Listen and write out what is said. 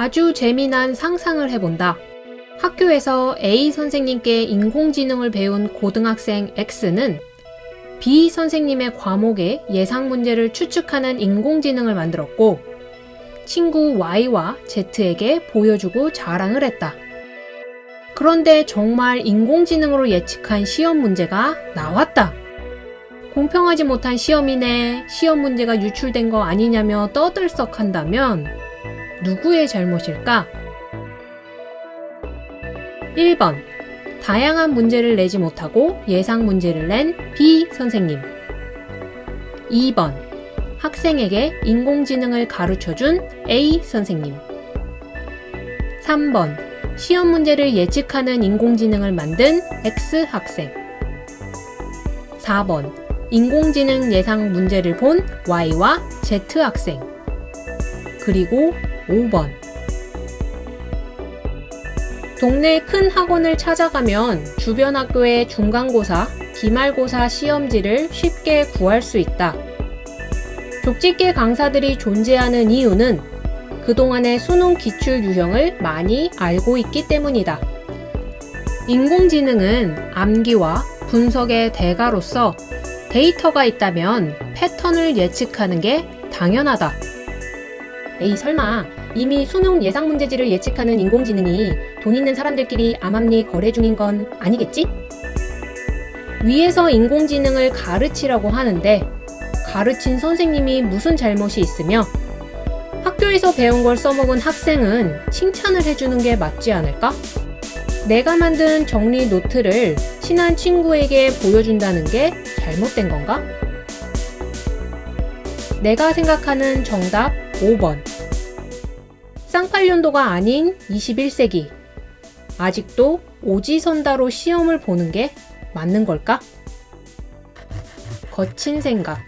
아주 재미난 상상을 해본다. 학교에서 A 선생님께 인공지능을 배운 고등학생 X는 B 선생님의 과목의 예상 문제를 추측하는 인공지능을 만들었고 친구 Y와 Z에게 보여주고 자랑을 했다. 그런데 정말 인공지능으로 예측한 시험 문제가 나왔다. 공평하지 못한 시험이네, 시험 문제가 유출된 거 아니냐며 떠들썩한다면 누구의 잘못일까? 1번. 다양한 문제를 내지 못하고 예상 문제를 낸 B 선생님. 2번. 학생에게 인공지능을 가르쳐 준 A 선생님. 3번. 시험 문제를 예측하는 인공지능을 만든 X 학생. 4번. 인공지능 예상 문제를 본 Y와 Z 학생. 그리고 5번. 동네 큰 학원을 찾아가면 주변 학교의 중간고사, 기말고사 시험지를 쉽게 구할 수 있다. 족집게 강사들이 존재하는 이유는 그동안의 수능 기출 유형을 많이 알고 있기 때문이다. 인공지능은 암기와 분석의 대가로서 데이터가 있다면 패턴을 예측하는 게 당연하다. 에이, 설마 이미 수능 예상 문제지를 예측하는 인공지능이 돈 있는 사람들끼리 암암리 거래 중인 건 아니겠지? 위에서 인공지능을 가르치라고 하는데 가르친 선생님이 무슨 잘못이 있으며 학교에서 배운 걸 써먹은 학생은 칭찬을 해주는 게 맞지 않을까? 내가 만든 정리 노트를 친한 친구에게 보여준다는 게 잘못된 건가? 내가 생각하는 정답 5번. 쌍팔년도가 아닌 21세기. 아직도 오지선다로 시험을 보는 게 맞는 걸까? 거친 생각.